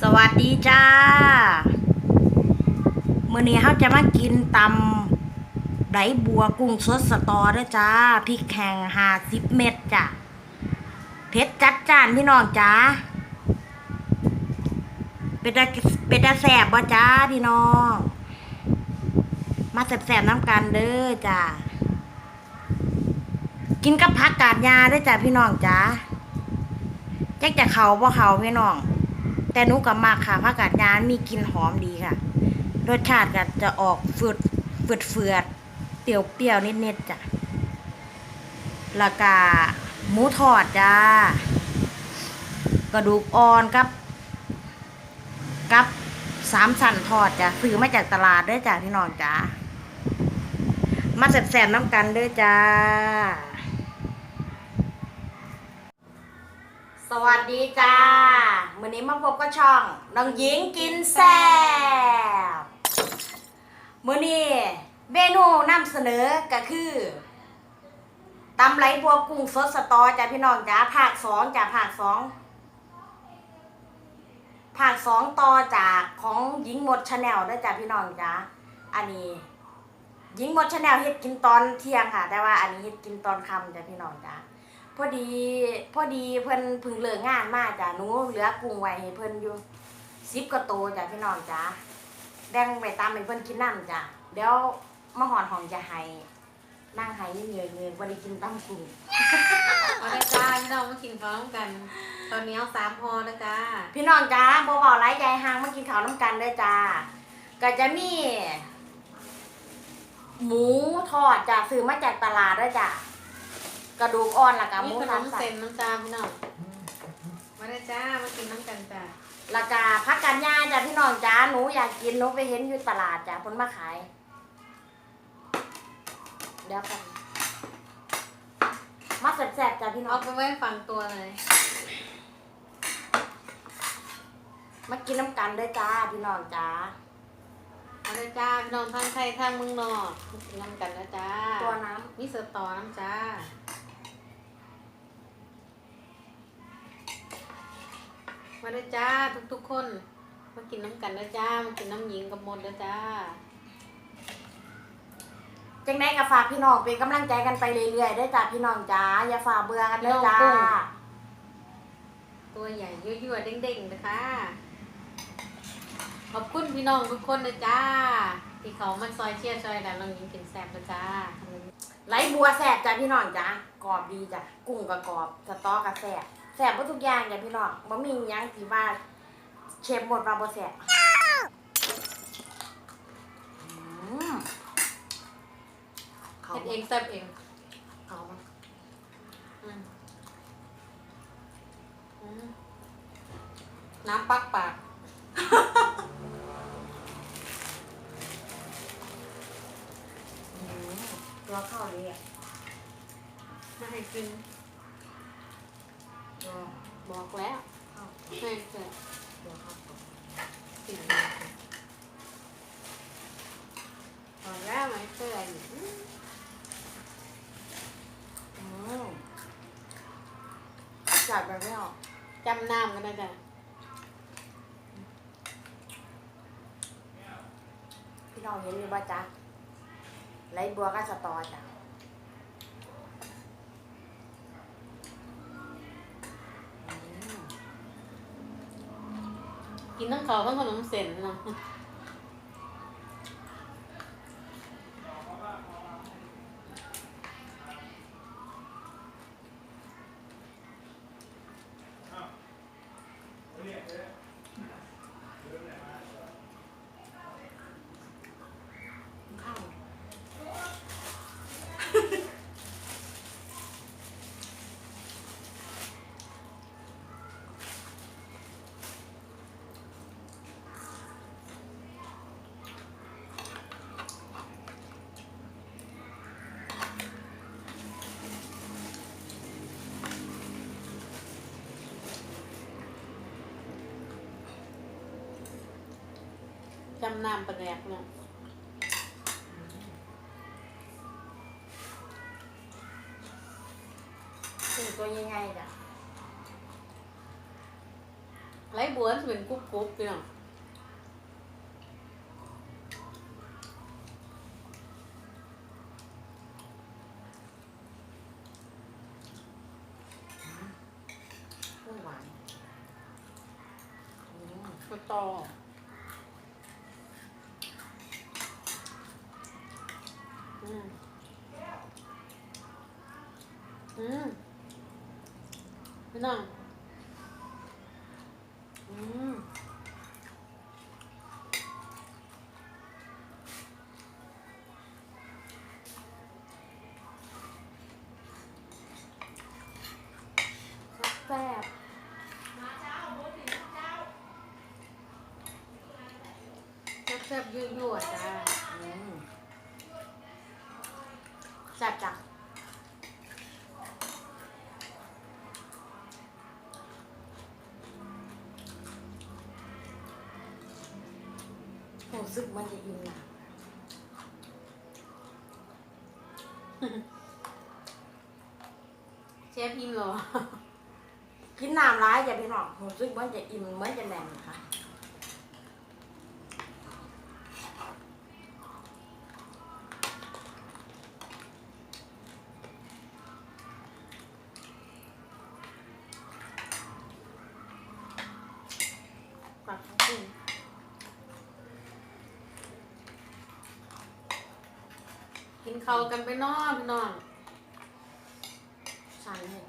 สวัสดีจ้า มื้อนี้เราจะมากินตำไดบัวกุ้งสดสตอด้อจ้า พริกแห้ง50เม็ดจ้ะ เผ็ดจัดจ้านพี่น้องจ้า เป็นตาเป็นตาแสบบ่จ้าพี่น้อง มาแสบๆน้ำกันเด้อจ้า กินกับผักกาดยาด้อจ้าพี่น้องจ้าแจ๊กจะเขาบ่เขาพี่น้อง แต่หนูกับมากค่ะผักกาดยานมีกลิ่นหอมดีค่ะ รสชาติก็จะออกฝืดฝืดเฟือดเปรี้ยวเปรี้ยวๆนิดๆจ้ะแล้วก็หมูทอดจ้ากระดูกอ่อนกับ กับสามสันทอดจ้ะซื้อมาจากตลาดด้อจ้ะพี่น้องจ้ามาแสบๆน้ำกันด้อจ้า สวัสดีจ้า วันนี้มาพบกับช่องน้องหญิงกินแซ่บมื้อนี้เมนูนำเสนอก็คือตำไหลบัวกุ้งสดสตอจ้าพี่น้องจ้าภาคสองจ้าภาคสองภาคสองต่อจากของหญิงหมดชาแนลด้วยจ้าพี่น้องจ้าอันนี้หญิงหมดชาแนลเฮ็ดกินตอนเที่ยงค่ะ แต่ว่าอันนี้เฮ็ดกินตอนค่ำจ้าพี่น้องจ้า พอดีพอดีเพิ่นเพึ่งเลิกงานมาจ้ะหนูเหลือกุ้งไว้ให้เพิ่นอยู่สิบกว่าโตวจ้ะพี่น้องจ้ะแบ่งไปตามให้เพิ่นกินน้ำจ้ะเดี๋ยวมาหอนห้องจะให้นั่งให้เงยเงยๆบ่ได้กินตำกุ้งเอาละจ้าพี่น้องมากินข้าวกัน ตอนนี้เอาสามพอนะจ้าพี่น้องจ้าบ่เว้าหลายใจห่างมากินข้าวน้ำกันเด้อจ้าก็จะมี หมูทอดจ้ะซื้อมาจากตลาดเด้อจ้ะก ระดูกอ่อนแล้วก็หมีมูขนสามมสันเส้นน้ำจ้าพี่น้องมาเลยจ้ามากินน้ำกันจ้าแล้วก็พักกันย่าจ้ะพี่น้องจ้าหนูอยากกินหนูไปเห็นอยู่ตลาดจ้ะคนมาขาย เดี๋ยวกันมาแซ่บๆจ้ะพี่น้อเอาง ไปไว้ฝั่งตัวเลยมากินน้ำกันด้วยจ้าพี่น้องจ้าเอาเลยจ้าพี่น้องทางไทยทางเมืองนอกมากินน้ำกันนะจ้าตัวน้มีสตอน้ำจ้า มาเลยจ้าทุกๆคน มากินน้ำกันนะจ้ามากินน้ำหญิงกับมดนะจ้าำจังได้กับฝากพี่น้องเป็นกำลังใจกันไปเรื่อยๆด้วยจ้าพี่น้องจ้าอย่าฝ่าเบื่อกันเด้อจ้าพี่น้องกุ้งตัวใหญ่ยั่วๆเด้งๆนะคะ ขอบคุณพี่น้องทุกคนนะจ้า ที่เขามาซอยเชียร์ซอยดันน้องหญิงกินแซ่บนะจ้าไหลบัวแซ่บจ้ะพี่น้องจ้ากรอบดีจ้ะกุ้งก็กรอบสต๊อกก็แซ่บ แซ่บหมดทุกอย่างจ้ะพี่น้องบ่มีหยังที่ว่าเชฟหมดว่าบ่แซ่บอืมเขาเฮ็ดเองแซ่บเองเขามาอืมอืมน้ำปักปากอืมตัวเข้าดีอะมาให้กินตัว บอกแล้วเข้าให้เกิดตัวเข้ากินบอกแล้วไม่เกิดอืมอืมจัดแบบไม่ออกจำน้ำกันนะจ๊ะพี่น้องเห็นอยู่ป่ะจ๊ะไหลบัวก็สตอจ้ะ กินทั้งเขาวทั้งขนมเส้นเนาะ ข้าว จำน้ำปลาแดกเนาะคือตัวยังไงจ้ะไรบัวจะเป็นกรุบกรุบพี่น้องเรื่องหวานอืมสตอ อืมอืมพี่น้องอืมแซ่บแซ่บๆยั่วๆจ้า อืม แซ่บจังรู้สึกมันจะอิ่มหนาเชฟอิ่มเหรอ กินน้ำร้ายอย่าพี่น้องรู้สึกมันจะอิ่มเหมือนจะแน่นค่ะ ปรับทั้งสิ้น กินเขาวกันไปนอพี่น้องชันเลย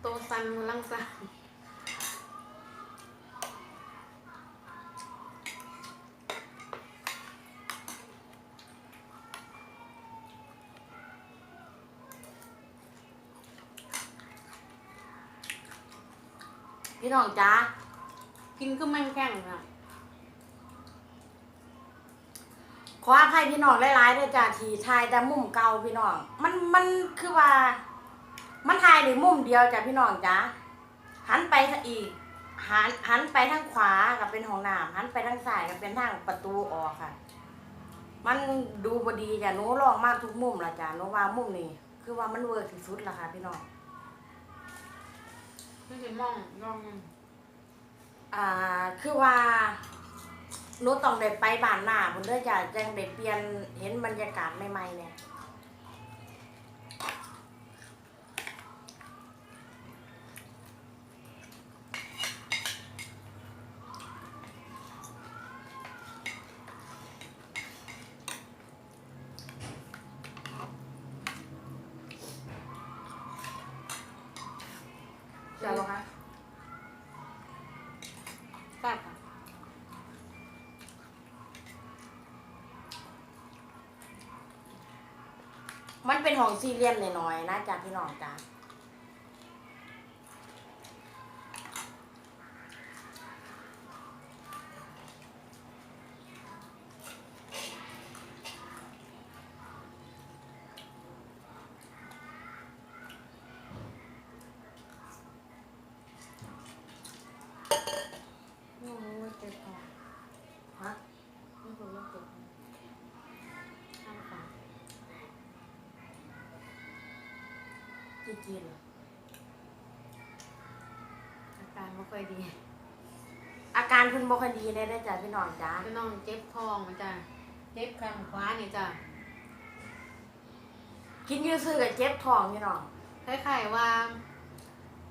โตซันลังซันพี่น้องจ้ากินก็แม่งแข้งอะ ข ออภัยพี่น้องหลายๆด้วยจ้าทีทายแต่มุมเก่าพี่น้อง มันมันคือว่า มันทายในมุมเดียวจ้ะพี่น้องจ้าหันไปทางอีกหันหันไปทางขวากับเป็นห้องน้ำหันไปทางซ้ายกับเป็นทางประตูออกค่ะ มันดูบดีจ้ะหนูลองมากทุกมุมละจ้ะหนูว่ามุมนี้คือว่ามันเวิร์กที่สุดละค่ะ พี่น้องไม่ใช่มองลองอ่าคือว่า หนูต้องได้ไปบ้านหน้าผมเด้อจ้ะจังได้เปลี่ยนเห็นบรรยากาศใหม่ๆเนี่ยเดี๋ยวเหรอคะแซ่บอะ มันเป็นของซีเรียมน่อยๆนะจ๊ะพี่น้องจ้ะโอ้ยเจ็บคอฮะ ไม่ควรเลิกเก็บข้างฝา จีจีนอาการไม่ค่อยดี อาการเพิ่นบ่ค่อยดีเลยนะจ๊ะพี่น้องจ้ะพี่น้องเจ็บท้องมันจ้ะเจ็บข้างขวานี่จ้ะกินอยืดซื้อกับเจ็บท้องพี่น้องคล้ายๆว่า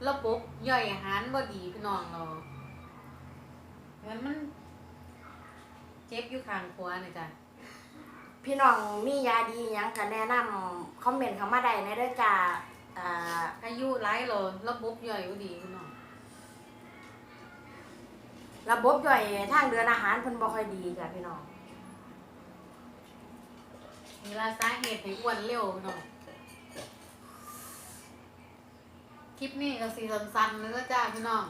ระบบย่อยอาหารบ่ดีพี่น้องเราเหมือนมัน เจ็บอยู่ข้างขวานี่จ้ะพี่น้องมียาดีหยังก็แนะนำคอมเมนต์เข้ามาได้ในเด้อจ้ะ อ่าอายุหลายโลระบบย่อยบ่ดีพี่น้องระบบย่อยทางเดินอาหารเพิ่นบ่ค่อยดีจ้ะพี่น้องเวลาสาเหตุให้อ้วนเร็วพี่น้องคลิปนี้ก็สีสันๆเลยนะจ้าพี่น้อง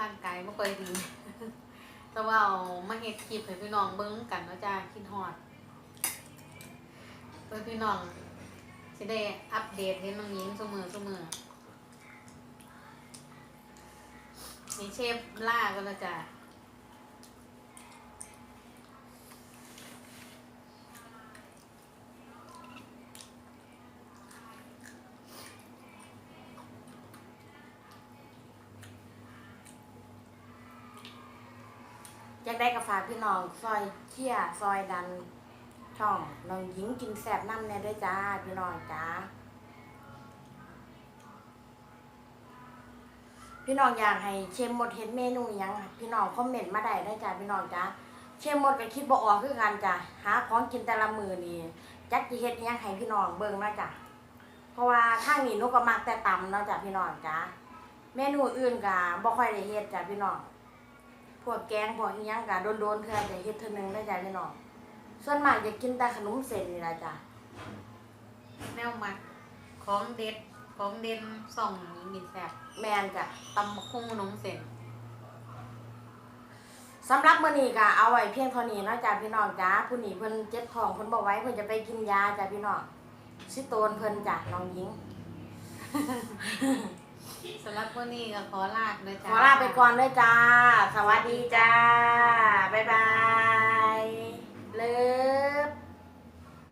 ร่างกายไม่ค่อยดี แต่ว่าเอามาเฮ็ดคลิปให้พี่น้องเบิ้งกันเนาะจ้าคิดฮอด พื่อพี่น้องจะได้อัปเดตเห็นน้องยิงเสมอเสมอนี่เชฟล่าก็แล้วจ้ะอยากได้กาแฟพี่น้อง ซอยเขี่ยซอยดัน ช่องน้องหญิงกินแซบน้ำเนี่ยด้วยจ้าพี่น้องจ้าพี่น้องอยากให้เชมหมดเห็นเมนูยังพี่น้องคอมเมนต์มาได้ได้จ้าพี่น้องจ้าเชมหมดก็คิดบ่ออกคือกันจ้ะหาของกินแต่ละมือนี่จักสิเฮ็ดยังให้พี่น้องเบิ่งนะจ้ะเพราะว่าทางนี้นูก็มักแต่ตำเนาะจ้ะพี่น้องจ้าเมนูอื่นก็บ่ค่อยได้เฮ็ดจ้ะพี่น้องพวกแกงพวกอิหยังก็โดนๆเทื่อจะเฮ็ดเทื่อนึงได้จ้ะพี่น้อง ส่วนมากจะกินแต่ขนมเส้นนี่แหละจ้ะแนวมักของเด็ดของเด่นส่องหญิงกินแซ่บแมนจ้ะตำบักหุ่งขนมเส้นสำหรับมื้อนี้ก็เอาไว้เพียงเท่านี้เนาะจ้ะพี่น้องจ้าผู้นี้เพิ่นเจ็บท้องเพิ่นบ่ไหว้เพิ่นจะไปกินยาจ้ะพี่น้องสิโตนเพิ่นจ้ะน้องหญิง สำหรับวันนี้ก็ขอลาด้วยขจ้า อลาไปก่อนเลยจ้า สวัสดีจ้า บ๊ายบาย เลิฟ